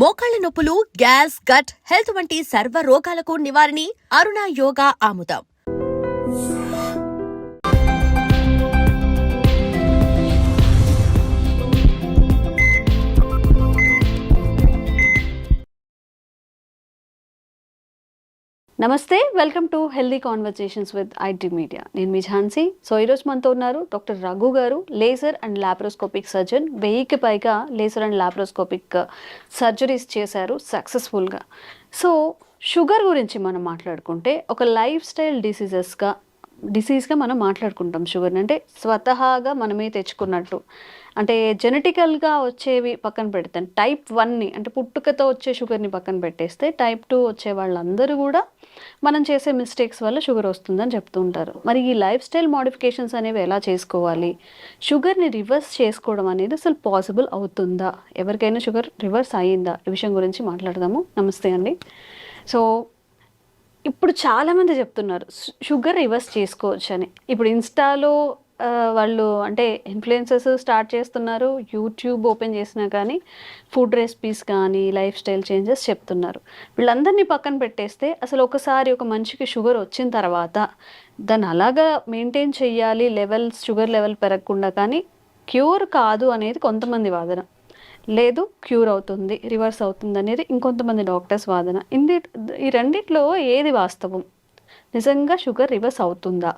మోకాళ్ళ నొప్పులు gas gut health వంటి సర్వ రోగాలకు నివారణి అరుణ యోగా ఆముదం. Namaste welcome to healthy conversations with IT media నేను మీ ఝాన్సీ. సో ఈరోజు మనతో ఉన్నారు డాక్టర్ రఘు గారు లేజర్ అండ్ లాప్రోస్కోపిక్ సర్జన్. వెయ్యికి పైగా laser and laparoscopic uh, surgeries చేశారు సక్సెస్ఫుల్గా. సో షుగర్ గురించి మనం మాట్లాడుకుంటే ఒక లైఫ్ స్టైల్ డిసీజెస్గా డిసీజ్గా మనం మాట్లాడుకుంటాం షుగర్ని. అంటే స్వతహాగా మనమే తెచ్చుకున్నట్టు. అంటే జెనెటికల్గా వచ్చేవి పక్కన పెడతాను. టైప్ వన్ని అంటే పుట్టుకతో వచ్చే షుగర్ని పక్కన పెట్టేస్తే టైప్ టూ వచ్చే వాళ్ళందరూ కూడా మనం చేసే మిస్టేక్స్ వల్ల షుగర్ వస్తుందని చెప్తూ ఉంటారు. మరి ఈ లైఫ్ స్టైల్ మోడిఫికేషన్స్ అనేవి ఎలా చేసుకోవాలి? షుగర్ని రివర్స్ చేసుకోవడం అనేది అసలు పాసిబుల్ అవుతుందా? ఎవరికైనా షుగర్ రివర్స్ అయ్యిందా? ఈ విషయం గురించి మాట్లాడదాము. నమస్తే అండి. సో ఇప్పుడు చాలామంది చెప్తున్నారు షుగర్ రివర్స్ చేసుకోవచ్చు అని ఇప్పుడు ఇన్స్టాలో వాళ్ళు అంటే ఇన్ఫ్లుయెన్సెస్ స్టార్ట్ చేస్తున్నారు యూట్యూబ్ ఓపెన్ చేసినా కానీ ఫుడ్ రెసిపీస్ కానీ లైఫ్ స్టైల్ చేంజెస్ చెప్తున్నారు. వీళ్ళందరినీ పక్కన పెట్టేస్తే అసలు ఒకసారి ఒక మనిషికి షుగర్ వచ్చిన తర్వాత దాన్ని అలాగా మెయింటైన్ చేయాలి లెవెల్స్ షుగర్ లెవెల్ పెరగకుండా కానీ క్యూర్ కాదు అనేది కొంతమంది వాదన. లేదు క్యూర్ అవుతుంది రివర్స్ అవుతుంది అనేది ఇంకొంతమంది డాక్టర్స్ వాదన. ఇంది ఈ రెండిట్లో ఏది వాస్తవం? నిజంగా షుగర్ రివర్స్ అవుతుందా?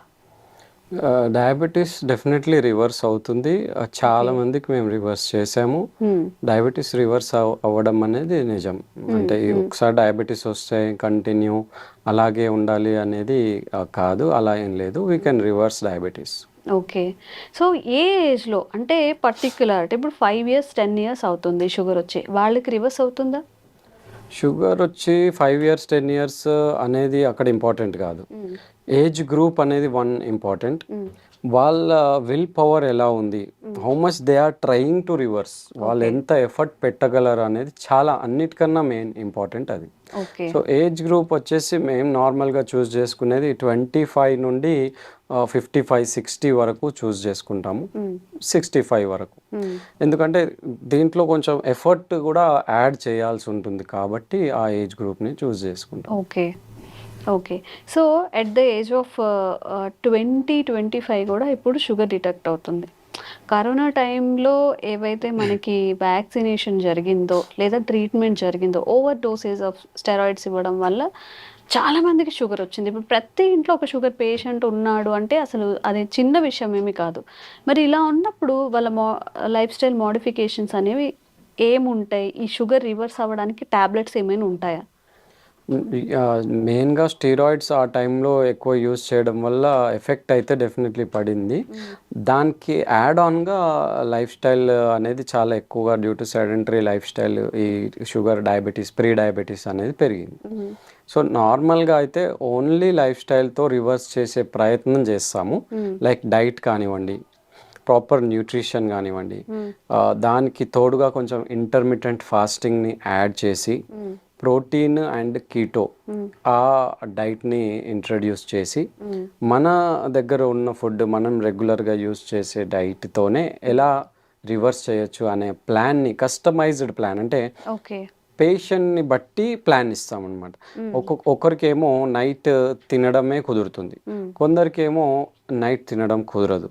డయాబెటీస్ డెఫినెట్లీ రివర్స్ అవుతుంది. చాలా మందికి మేము రివర్స్ చేసాము. డయాబెటీస్ రివర్స్ అవ్- అవ్వడం అనేది నిజం. అంటే ఒకసారి డయాబెటీస్ వస్తే కంటిన్యూ అలాగే ఉండాలి అనేది కాదు. అలా ఏం లేదు. We can reverse diabetes okay. So ఏ ఏజ్లో అంటే పర్టిక్యులర్ అంటే ఇప్పుడు ఫైవ్ ఇయర్స్ టెన్ ఇయర్స్ అవుతుంది షుగర్ వచ్చి. వాళ్ళకి రివర్స్ అవుతుందా? షుగర్ వచ్చి ఫైవ్ ఇయర్స్ టెన్ ఇయర్స్ అనేది అక్కడ ఇంపార్టెంట్ కాదు. ఏజ్ గ్రూప్ అనేది వన్ ఇంపార్టెంట్. వాళ్ళ విల్ పవర్ ఎలా ఉంది? How much they are trying to reverse? వాళ్ళు ఎంత ఎఫర్ట్ పెట్టగలరు అనేది చాలా అన్నిటికన్నా మెయిన్ ఇంపార్టెంట్ అది. సో ఏజ్ గ్రూప్ వచ్చేసి మేము నార్మల్గా చూస్ చేసుకునేది ట్వంటీ ఫైవ్ నుండి ఫిఫ్టీ ఫైవ్ సిక్స్టీ వరకు చూస్ చేసుకుంటాము. సిక్స్టీ ఫైవ్ వరకు. ఎందుకంటే దీంట్లో కొంచెం ఎఫర్ట్ కూడా యాడ్ చేయాల్సి ఉంటుంది కాబట్టి ఆ ఏజ్ గ్రూప్ని చూస్ చేసుకుంటాం. Okay. Okay. So at the age of twenty twenty five కూడా ఇప్పుడు షుగర్ డిటెక్ట్ అవుతుంది. కరోనా టైంలో ఏవైతే మనకి వ్యాక్సినేషన్ జరిగిందో లేదా ట్రీట్మెంట్ జరిగిందో ఓవర్ డోసేజ్ ఆఫ్ స్టెరాయిడ్స్ ఇవ్వడం వల్ల చాలా మందికి షుగర్ వచ్చింది. ఇప్పుడు ప్రతి ఇంట్లో ఒక షుగర్ పేషెంట్ ఉన్నాడు అంటే అసలు అది చిన్న విషయం ఏమీ కాదు. మరి ఇలా ఉన్నప్పుడు వాళ్ళ మో లైఫ్ స్టైల్ మోడిఫికేషన్స్ అనేవి ఏముంటాయి? ఈ షుగర్ రివర్స్ అవ్వడానికి టాబ్లెట్స్ ఏమైనా ఉంటాయా? మెయిన్గా స్టీరాయిడ్స్ ఆ టైంలో ఎక్కువ యూస్ చేయడం వల్ల ఎఫెక్ట్ అయితే డెఫినెట్లీ పడింది. దానికి యాడ్ ఆన్గా లైఫ్ స్టైల్ అనేది చాలా ఎక్కువగా due to sedentary lifestyle ఈ షుగర్ డయాబెటీస్ ప్రీ డయాబెటీస్ అనేది పెరిగింది. సో నార్మల్గా అయితే ఓన్లీ లైఫ్ స్టైల్తో రివర్స్ చేసే ప్రయత్నం చేస్తాము. లైక్ డైట్ కానివ్వండి ప్రాపర్ న్యూట్రిషన్ కానివ్వండి దానికి తోడుగా కొంచెం ఇంటర్మీడియట్ ఫాస్టింగ్ని యాడ్ చేసి ప్రోటీన్ అండ్ కీటో ఆ డైట్ని ఇంట్రడ్యూస్ చేసి మన దగ్గర ఉన్న ఫుడ్ మనం రెగ్యులర్గా యూస్ చేసే డైట్తోనే ఎలా రివర్స్ చేయొచ్చు అనే ప్లాన్ని కస్టమైజ్డ్ ప్లాన్ అంటే ఓకే. పేషెంట్ని బట్టి ప్లాన్ ఇస్తామన్నమాట. ఒక్కొక్క ఒకరికేమో నైట్ తినడమే కుదురుతుంది. కొందరికేమో నైట్ తినడం కుదరదు.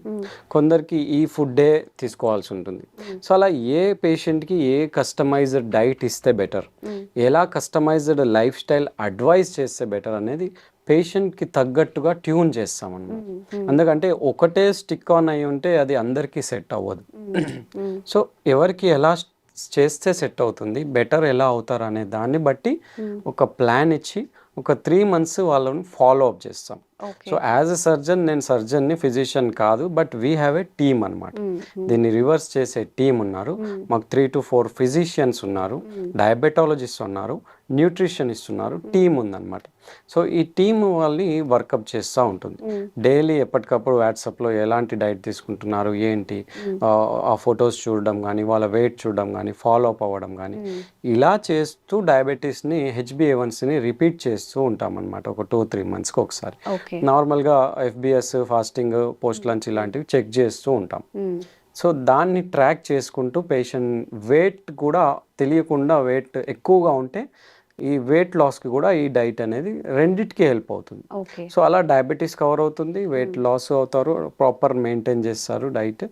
కొందరికి ఈ ఫుడ్డే తీసుకోవాల్సి ఉంటుంది. సో అలా ఏ పేషెంట్కి ఏ కస్టమైజ్డ్ డైట్ ఇస్తే బెటర్ ఎలా కస్టమైజ్డ్ లైఫ్ స్టైల్ అడ్వైస్ చేస్తే బెటర్ అనేది పేషెంట్కి తగ్గట్టుగా ట్యూన్ చేస్తామన్నమాట. ఎందుకంటే ఒకటే స్టిక్ ఆన్ అయి ఉంటే అది అందరికీ సెట్ అవ్వదు. సో ఎవరికి ఎలా చేస్తే సెట్ అవుతుంది. బెటర్ ఎలా అవుతారు అనే దాన్ని బట్టి ఒక ప్లాన్ ఇచ్చి ఒక త్రీ మంత్స్ వాళ్ళని ఫాలో అప్ చేస్తాం. సో యాజ్ ఎ సర్జన్ నేను సర్జన్ని ఫిజిషియన్ కాదు but we have a team అనమాట దీన్ని రివర్స్ చేసే టీం ఉన్నారు. మాకు త్రీ టు ఫోర్ ఫిజిషియన్స్ ఉన్నారు. డయాబెటాలజిస్ట్ ఉన్నారు. న్యూట్రిషనిస్ట్ ఉన్నారు. టీం ఉందన్నమాట. సో ఈ టీం వాళ్ళని వర్కప్ చేస్తూ ఉంటుంది. డైలీ ఎప్పటికప్పుడు వాట్సాప్లో ఎలాంటి డైట్ తీసుకుంటున్నారు ఏంటి? ఆ, ఫొటోస్ చూడడం కానీ వాళ్ళ వెయిట్ చూడడం కానీ ఫాలో అప్ అవ్వడం కానీ ఇలా చేస్తూ డయాబెటీస్ని హెచ్బిఏవన్స్ని రిపీట్ చేస్తూ ఉంటాం అనమాట ఒక టూ త్రీ మంత్స్కి ఒకసారి. నార్మల్గా ఎఫ్బిఎస్ ఫాస్టింగ్ పోస్ట్ లంచ్ ఇలాంటివి చెక్ చేస్తూ ఉంటాం. సో దాన్ని ట్రాక్ చేసుకుంటూ పేషెంట్ వెయిట్ కూడా తెలియకుండా వెయిట్ ఎక్కువగా ఉంటే ఈ వెయిట్ లాస్కి కూడా ఈ డైట్ అనేది రెండిటికి హెల్ప్ అవుతుంది. సో అలా డయాబెటీస్ కవర్ అవుతుంది వెయిట్ లాస్ అవుతారు ప్రాపర్ మెయింటైన్ చేస్తారు డైట్.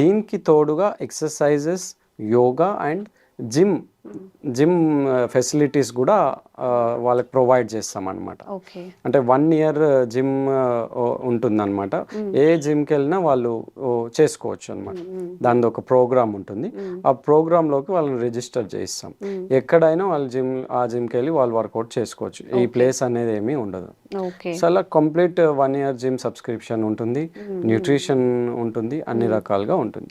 దీనికి తోడుగా exercises yoga and gym gym facilities కూడా వాళ్ళకి ప్రొవైడ్ చేస్తాం అనమాట అంటే వన్ ఇయర్ జిమ్ ఉంటుందన్నమాట. ఏ జిమ్కి వెళ్ళినా వాళ్ళు చేసుకోవచ్చు అనమాట దాని ఒక ప్రోగ్రామ్ ఉంటుంది. ఆ ప్రోగ్రాంలోకి వాళ్ళని రిజిస్టర్ చేయిస్తాం. ఎక్కడైనా వాళ్ళు జిమ్ ఆ జిమ్కి వెళ్ళి వాళ్ళు వర్కౌట్ చేసుకోవచ్చు. ఈ ప్లేస్ అనేది ఏమీ ఉండదు. సో అలా complete one year gym subscription ఉంటుంది. న్యూట్రిషన్ ఉంటుంది. అన్ని రకాలుగా ఉంటుంది.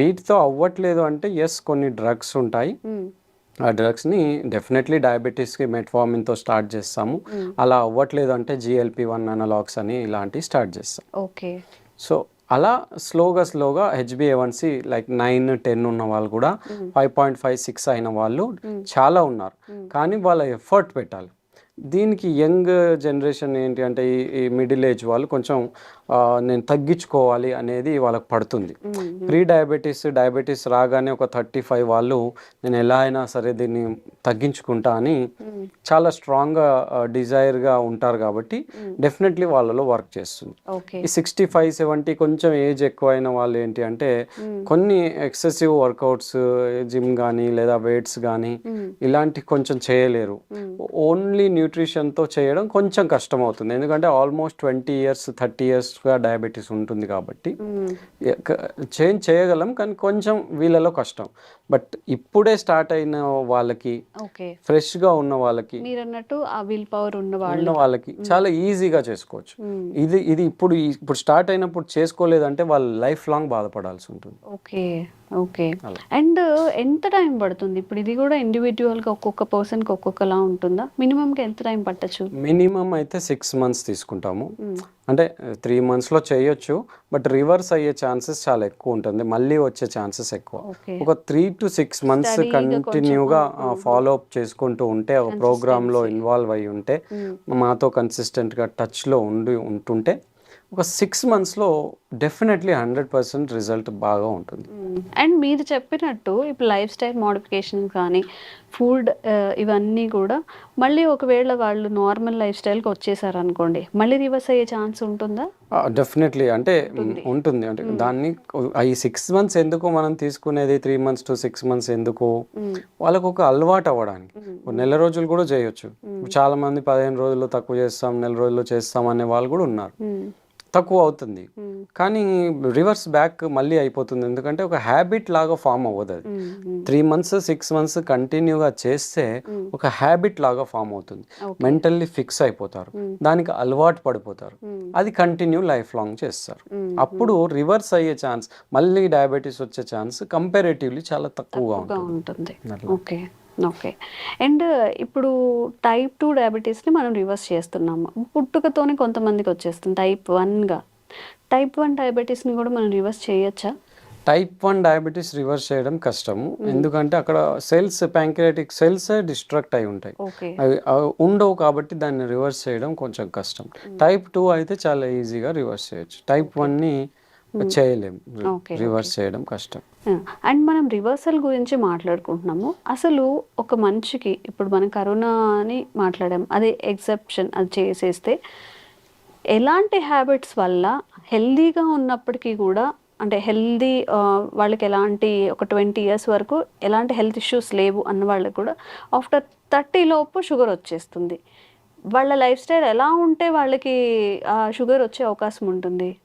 వీటితో అవ్వట్లేదు అంటే ఎస్ కొన్ని డ్రగ్స్ ఉంటాయి. ఆ డ్రగ్స్ని డెఫినెట్లీ డయాబెటీస్కి మెట్ఫార్మిన్తో స్టార్ట్ చేస్తాము. అలా అవ్వట్లేదు అంటే జిఎల్పి వన్ అనలాగ్స్ అని ఇలాంటివి స్టార్ట్ చేస్తాం. ఓకే. సో అలా స్లోగా స్లోగా హెచ్బిఏవన్సి లైక్ నైన్ టెన్ ఉన్న వాళ్ళు కూడా ఫైవ్ పాయింట్ ఫైవ్ సిక్స్ అయిన వాళ్ళు చాలా ఉన్నారు. కానీ వాళ్ళ ఎఫర్ట్ పెట్టాలి. దీనికి యంగ్ జనరేషన్ ఏంటి అంటే ఈ మిడిల్ ఏజ్ వాళ్ళు కొంచెం నేను తగ్గించుకోవాలి అనేది వాళ్ళకి పడుతుంది. ప్రీ డయాబెటీస్ డయాబెటీస్ రాగానే ఒక థర్టీ ఫైవ్ వాళ్ళు నేను ఎలా అయినా సరే దీన్ని తగ్గించుకుంటా అని చాలా స్ట్రాంగ్గా డిజైర్గా ఉంటారు కాబట్టి డెఫినెట్లీ వాళ్ళలో వర్క్ చేస్తుంది. ఈ సిక్స్టీ ఫైవ్ సెవెంటీ కొంచెం ఏజ్ ఎక్కువైన వాళ్ళు ఏంటి అంటే కొన్ని ఎక్సెసివ్ వర్కౌట్స్ జిమ్ కానీ లేదా వెయిట్స్ కానీ ఇలాంటి కొంచెం చేయలేరు. ఓన్లీ న్యూట్రిషన్తో చేయడం కొంచెం కష్టం అవుతుంది ఎందుకంటే ఆల్మోస్ట్ ట్వంటీ ఇయర్స్ థర్టీ ఇయర్స్గా డయాబెటీస్ ఉంటుంది కాబట్టి చేంజ్ చేయగలం కానీ కొంచెం వీళ్ళలో కష్టం. బట్ ఇప్పుడే స్టార్ట్ అయిన వాళ్ళకి ఫ్రెష్గా ఉన్న వాళ్ళకి మీరు అన్నట్టు ఆ విల్ పవర్ ఉన్న ఉన్న వాళ్ళకి. చాలా ఈజీగా చేసుకోవచ్చు. ఇది ఇది ఇప్పుడు ఇప్పుడు స్టార్ట్ అయినప్పుడు చేసుకోలేదంటే వాళ్ళు లైఫ్ లాంగ్ బాధపడాల్సి ఉంటుంది. Okay okay. అండ్ ఎంత టైం పడుతుంది? ఇప్పుడు ఇది కూడా ఇండివిజువల్గా ఒక్కొక్క పర్సన్కి ఒక్కొక్కలా ఉంటుందా? మినిమం కి ఎంత టైం పట్టచ్చు? మినిమం అయితే సిక్స్ మంత్స్ తీసుకుంటాము. అంటే త్రీ మంత్స్లో చేయొచ్చు బట్ రివర్స్ అయ్యే ఛాన్సెస్ చాలా ఎక్కువ ఉంటుంది. మళ్ళీ వచ్చే ఛాన్సెస్ ఎక్కువ. ఒక త్రీ టు సిక్స్ మంత్స్ కంటిన్యూగా ఫాలో అప్ చేసుకుంటూ ఉంటే ఒక ప్రోగ్రాంలో ఇన్వాల్వ్ అయ్యి ఉంటే మాతో కన్సిస్టెంట్గా టచ్లో ఉండి ఉంటుంటే ఒక సిక్స్ మంత్స్లో డెఫినెట్లీ హండ్రెడ్ పర్సెంట్ రిజల్ట్ బాగా ఉంటుంది. అండ్ మీరు చెప్పినట్టు ఇప్పుడు లైఫ్ స్టైల్ మోడిఫికేషన్ కానీ ఫుడ్ ఇవన్నీ కూడా మళ్ళీ ఒకవేళ వాళ్ళు నార్మల్ లైఫ్ స్టైల్కి వచ్చేసారు అనుకోండి మళ్ళీ రివర్స్ అయ్యే ఛాన్స్ ఉంటుందా? డెఫినెట్లీ అంటే ఉంటుంది. అంటే దాన్ని ఈ సిక్స్ మంత్స్ ఎందుకు మనం తీసుకునేది three months to six months ఎందుకు? వాళ్ళకు ఒక అలవాటు అవ్వడానికి. ఒక నెల రోజులు కూడా చేయొచ్చు. చాలా మంది పదిహేను రోజుల్లో తక్కువ చేస్తాం నెల రోజుల్లో చేస్తాం అనే వాళ్ళు కూడా ఉన్నారు. తక్కువ అవుతుంది. కానీ రివర్స్ బ్యాక్ మళ్ళీ అయిపోతుంది. ఎందుకంటే ఒక హ్యాబిట్ లాగా ఫామ్ అవ్వదు అది. త్రీ మంత్స్ సిక్స్ మంత్స్ కంటిన్యూగా చేస్తే ఒక హ్యాబిట్ లాగా ఫామ్ అవుతుంది. మెంటల్లీ ఫిక్స్ అయిపోతారు. దానికి అలవాటు పడిపోతారు. అది కంటిన్యూ లైఫ్ లాంగ్ చేస్తారు. అప్పుడు రివర్స్ అయ్యే ఛాన్స్ మళ్ళీ డయాబెటీస్ వచ్చే ఛాన్స్ కంపారేటివ్లీ చాలా తక్కువగా ఉంటుంది. ఓకే. ఓకే. అండ్ ఇప్పుడు టైప్ టూ డయాబెటీస్ని మనం రివర్స్ చేస్తున్నాము. పుట్టుకతోనే కొంతమందికి వచ్చేస్తుంది టైప్ వన్గా. టైప్ వన్ డయాబెటీస్ని కూడా మనం రివర్స్ చేయొచ్చా? టైప్ వన్ డయాబెటీస్ రివర్స్ చేయడం కష్టము ఎందుకంటే అక్కడ సెల్స్ ప్యాంక్రియాటిక్ సెల్స్ డిస్ట్రక్ట్ అయి ఉంటాయి. అవి ఉండవు కాబట్టి దాన్ని రివర్స్ చేయడం కొంచెం కష్టం. టైప్ టూ అయితే చాలా ఈజీగా రివర్స్ చేయొచ్చు. టైప్ వన్ని చేయలేం. Okay, రివర్స్ చేయడం కష్టం. అండ్ మనం రివర్సల్ గురించి మాట్లాడుకుంటున్నాము. అసలు ఒక మనిషికి ఇప్పుడు మనం కరోనా అని మాట్లాడాం. అదే ఎగ్జెప్షన్ అది చేసేస్తే ఎలాంటి హ్యాబిట్స్ వల్ల హెల్దీగా ఉన్నప్పటికీ కూడా అంటే హెల్దీ వాళ్ళకి ఎలాంటి ఒక ట్వంటీ ఇయర్స్ వరకు ఎలాంటి హెల్త్ ఇష్యూస్ లేవు అన్న వాళ్ళకి కూడా ఆఫ్టర్ థర్టీ లోపు షుగర్ వచ్చేస్తుంది. వాళ్ళ లైఫ్ స్టైల్ ఎలా ఉంటే వాళ్ళకి షుగర్ వచ్చే అవకాశం ఉంటుంది?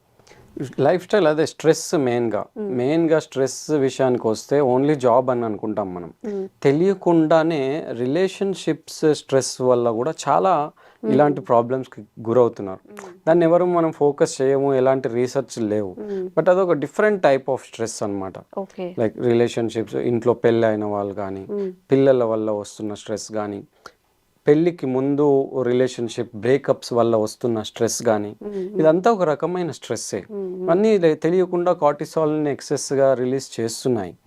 లైఫ్ స్టైల్ అదే స్ట్రెస్ మెయిన్గా మెయిన్గా స్ట్రెస్ విషయానికి వస్తే ఓన్లీ జాబ్ అని అనుకుంటాం మనం. తెలియకుండానే రిలేషన్షిప్స్ స్ట్రెస్ వల్ల కూడా చాలా ఇలాంటి ప్రాబ్లమ్స్కి గురవుతున్నారు. దాన్ని ఎవరు మనం ఫోకస్ చేయము ఎలాంటి రీసెర్చ్ లేవు. బట్ అదొక డిఫరెంట్ టైప్ ఆఫ్ స్ట్రెస్ అన్నమాట. ఓకే లైక్ రిలేషన్షిప్స్ ఇంట్లో పెళ్ళి అయిన వాళ్ళు కానీ పిల్లల వల్ల వస్తున్న స్ట్రెస్ కానీ పెళ్ళికి ముందు రిలేషన్షిప్ బ్రేకప్స్ వల్ల వస్తున్న స్ట్రెస్ కానీ ఇదంతా ఒక రకమైన స్ట్రెస్సే. అన్నీ తెలియకుండా కార్టిసాల్ని ఎక్సెస్గా రిలీజ్ చేస్తున్నాయి.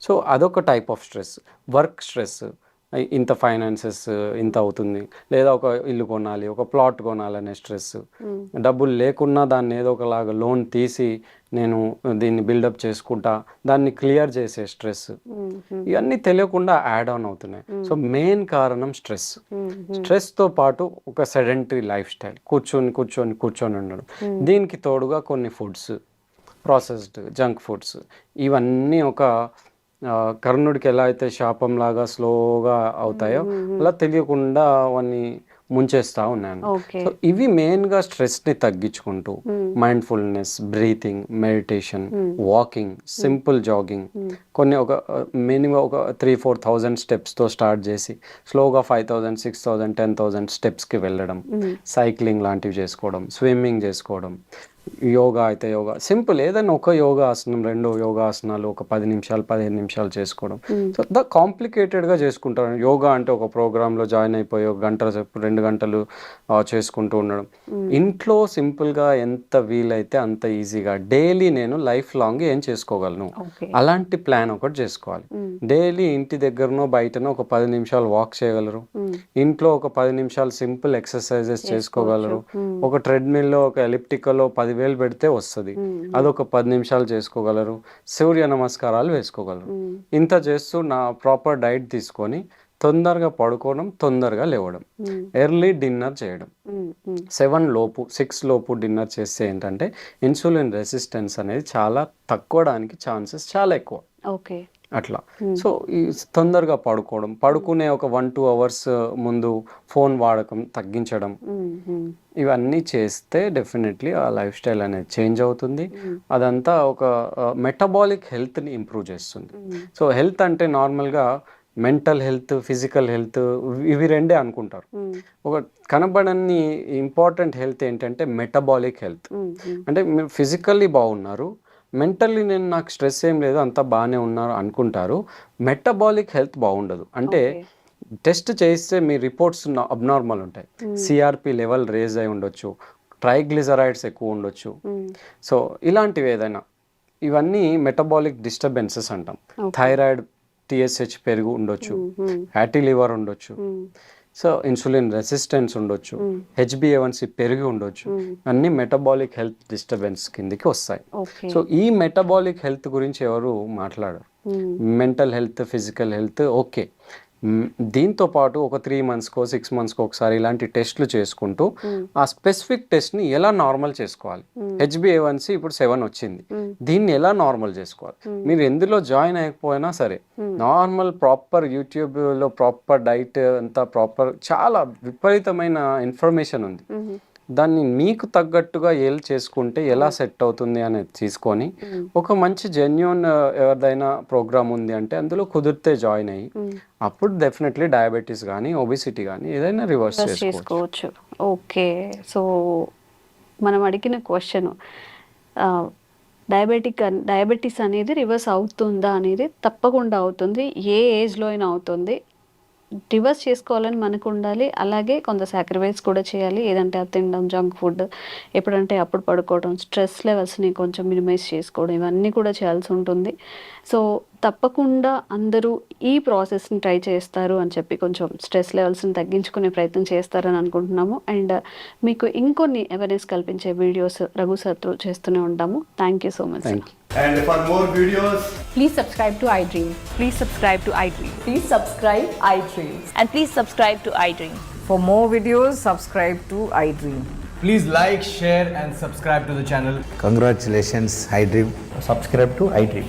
సో అదొక type of stress work stress. ఇంత ఫైనాన్సెస్ ఇంత అవుతుంది. లేదా ఒక ఇల్లు కొనాలి ఒక ప్లాట్ కొనాలనే స్ట్రెస్ డబ్బులు లేకున్నా దాన్ని ఏదో ఒకలాగా లోన్ తీసి నేను దీన్ని బిల్డప్ చేసుకుంటా దాన్ని క్లియర్ చేసే స్ట్రెస్ ఇవన్నీ తెలియకుండా యాడ్ ఆన్ అవుతున్నాయి. సో మెయిన్ కారణం స్ట్రెస్ స్ట్రెస్తో పాటు ఒక సెడెంటరీ లైఫ్ స్టైల్ కూర్చొని కూర్చొని కూర్చొని ఉండడం. దీనికి తోడుగా కొన్ని ఫుడ్స్ ప్రాసెస్డ్ జంక్ ఫుడ్స్ ఇవన్నీ ఒక కర్ణుడికి ఎలా అయితే శాపంలాగా స్లోగా అవుతాయో అలా తెలియకుండా అవన్నీ ముంచేస్తా ఉన్నాను. సో ఇవి మెయిన్గా స్ట్రెస్ని తగ్గించుకుంటూ mindfulness breathing meditation walking simple jogging కొన్ని ఒక మినిమం ఒక త్రీ ఫోర్ థౌజండ్ స్టెప్స్తో స్టార్ట్ చేసి స్లోగా five thousand six thousand ten thousand స్టెప్స్కి వెళ్ళడం. సైక్లింగ్ లాంటివి చేసుకోవడం స్విమ్మింగ్ చేసుకోవడం యోగా అయితే యోగా. సింపుల్ ఏదైనా ఒక యోగా ఆసనం రెండు యోగా ఆసనాలు ఒక పది నిమిషాలు పదిహేను నిమిషాలు చేసుకోవడం. సో ద కాంప్లికేటెడ్గా చేసుకుంటారు. యోగా అంటే ఒక ప్రోగ్రాంలో జాయిన్ అయిపోయి ఒక గంట సేపు రెండు గంటలు చేసుకుంటూ ఉండడం. ఇంట్లో సింపుల్గా ఎంత వీలైతే అంత ఈజీగా. డైలీ నేను లైఫ్ లాంగ్ ఏం చేసుకోగలను? అలాంటి ప్లాన్ ఒకటి చేసుకోవాలి. డైలీ ఇంటి దగ్గరనో బయటనో ఒక పది నిమిషాలు వాక్ చేయగలరు. ఇంట్లో ఒక పది నిమిషాలు సింపుల్ ఎక్సర్సైజెస్ చేసుకోగలరు. ఒక ట్రెడ్మిల్లో ఒక ఎలిప్టికల్లో పదివేలు పెడితే వస్తుంది. అదొక పది నిమిషాలు చేసుకోగలరు. సూర్య నమస్కారాలు వేసుకోగలరు. ఇంత చేస్తూ నా ప్రాపర్ డైట్ తీసుకొని తొందరగా పడుకోవడం తొందరగా లేవడం. ఎర్లీ డిన్నర్ చేయడం. సెవెన్ లోపు సిక్స్ లోపు డిన్నర్ చేస్తే ఏంటంటే ఇన్సులిన్ రెసిస్టెన్స్ అనేది చాలా తక్కువడానికి ఛాన్సెస్ చాలా ఎక్కువ. ఓకే. అట్లా. సో ఈ తొందరగా పడుకోవడం పడుకునే ఒక వన్ టూ అవర్స్ ముందు ఫోన్ వాడకం తగ్గించడం. ఇవన్నీ చేస్తే డెఫినెట్లీ ఆ లైఫ్ స్టైల్ అనేది చేంజ్ అవుతుంది. అదంతా ఒక మెటబాలిక్ హెల్త్ని ఇంప్రూవ్ చేస్తుంది. సో హెల్త్ అంటే నార్మల్గా మెంటల్ హెల్త్ ఫిజికల్ హెల్త్ ఇవి రెండే అనుకుంటారు. ఒక కనబడని ఇంపార్టెంట్ హెల్త్ ఏంటంటే మెటబాలిక్ హెల్త్ అంటే మీరు ఫిజికల్లీ బాగున్నారు మెంటల్లీ నేను నాకు స్ట్రెస్ ఏం లేదు అంతా బాగానే ఉన్నారు అనుకుంటారు. మెటబాలిక్ హెల్త్ బాగుండదు. అంటే టెస్ట్ చేస్తే మీ రిపోర్ట్స్ అబ్నార్మల్ ఉంటాయి. సిఆర్పి లెవెల్ రేజ్ అయి ఉండొచ్చు. ట్రైగ్లిజరైడ్స్ ఎక్కువ ఉండొచ్చు. సో ఇలాంటివి ఏదైనా ఇవన్నీ మెటబాలిక్ డిస్టర్బెన్సెస్ అంటాం. థైరాయిడ్ టిఎస్హెచ్ పెరుగు ఉండొచ్చు. ఫ్యాటీ లివర్ ఉండొచ్చు. సో ఇన్సులిన్ రెసిస్టెన్స్ ఉండొచ్చు. H B A one C పెరిగి ఉండొచ్చు. అన్ని మెటబాలిక్ హెల్త్ డిస్టర్బెన్స్ కిందికి వస్తాయి. సో ఈ మెటబాలిక్ హెల్త్ గురించి ఎవరు మాట్లాడరు. Mental health physical health okay. దీంతో పాటు ఒక త్రీ మంత్స్కో సిక్స్ మంత్స్కో ఒకసారి ఇలాంటి టెస్ట్లు చేసుకుంటూ ఆ స్పెసిఫిక్ టెస్ట్ని ఎలా నార్మల్ చేసుకోవాలి? హెచ్బిఏవన్సి ఇప్పుడు సెవెన్ వచ్చింది. దీన్ని ఎలా నార్మల్ చేసుకోవాలి? మీరు ఎందులో జాయిన్ అయ్యకపోయినా సరే నార్మల్ ప్రాపర్ యూట్యూబ్లో ప్రాపర్ డైట్ అంతా ప్రాపర్ చాలా విపరీతమైన ఇన్ఫర్మేషన్ ఉంది. దాన్ని మీకు తగ్గట్టుగా ఏల్ చేసుకుంటే ఎలా సెట్ అవుతుంది అనేది తీసుకొని ఒక మంచి జెన్యున్ ఎవరిదైనా ప్రోగ్రామ్ ఉంది అంటే అందులో కుదిరితే జాయిన్ అయ్యి అప్పుడు డెఫినెట్లీ డయాబెటీస్ కానీ ఒబిసిటీ కానీ ఏదైనా రివర్స్ చేసుకోవచ్చు. ఓకే. సో మనం అడిగిన క్వశ్చన్ డయాబెటిక్ డయాబెటీస్ అనేది రివర్స్ అవుతుందా అనేది తప్పకుండా అవుతుంది. ఏ ఏజ్లో అయినా అవుతుంది. రివర్స్ చేసుకోవాలని మనకు ఉండాలి. అలాగే కొంత సాక్రిఫైస్ కూడా చేయాలి. ఏదంటే అది తినడం జంక్ ఫుడ్ ఎప్పుడంటే అప్పుడు పడుకోవడం స్ట్రెస్ లెవెల్స్ని కొంచెం మినిమైజ్ చేసుకోవడం ఇవన్నీ కూడా చేయాల్సి ఉంటుంది. సో తప్పకుండా అందరూ ఈ ప్రాసెస్ని ట్రై చేస్తారు అని చెప్పి కొంచెం స్ట్రెస్ లెవెల్స్ని తగ్గించుకునే ప్రయత్నం చేస్తారని అనుకుంటున్నాము అండ్ మీకు ఇంకొన్ని అవేర్నెస్ కల్పించే వీడియోస్ రఘు సత్రు చేస్తూనే ఉంటాము thank you so much And for more videos, Please subscribe to iDream. Please subscribe to iDream. Please subscribe iDream. And please subscribe to iDream. For more videos, subscribe to iDream. please like, share, and subscribe to the channel. Congratulations, iDream. subscribe to iDream.